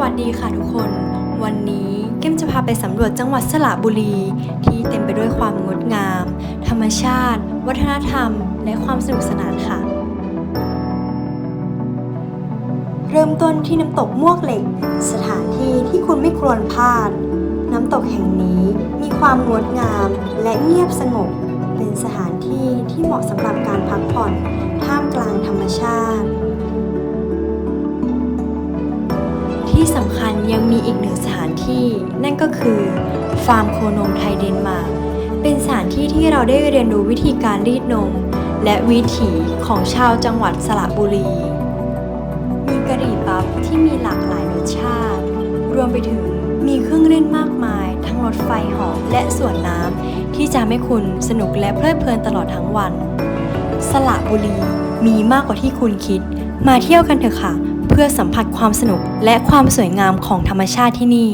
วัสดีค่ะทุกคน วันนี้เก้มจะพาไปสำรวจจังหวัดสระบุรี ที่เต็มไปด้วยความงดงาม ธรรมชาติ วัฒนธรรม และความสนุกสนานค่ะ เริ่มต้นที่น้ำตกมวกเหล็ก สถานที่ที่คุณไม่ควรพลาด น้ำตกแห่งนี้มีความงดงามและเงียบสงบ เป็นสถานที่ที่เหมาะสำหรับการพักผ่อน ท่ามกลางธรรมชาติ ที่สำคัญยังมีอีกหนึ่งสถานที่ นั่นก็คือฟาร์มโคนมไทยเดนมาร์กเป็นสถานที่ที่เราได้เรียนรู้วิธีการรีดนม และวิถีของชาวจังหวัดสระบุรี มีกะหรี่ปั๊บที่มีหลากหลายรสชาติ รวมไปถึงมีเครื่องเล่นมากมาย ทั้งรถไฟหาะและสวนน้ำที่จะให้คุณสนุกและเพลิดเพลินตลอดทั้งวัน สระบุรีมีมากกว่าที่คุณคิด มาเที่ยวกันเถอะค่ะ เพื่อสัมผัสความสนุกและความสวยงามของธรรมชาติที่นี่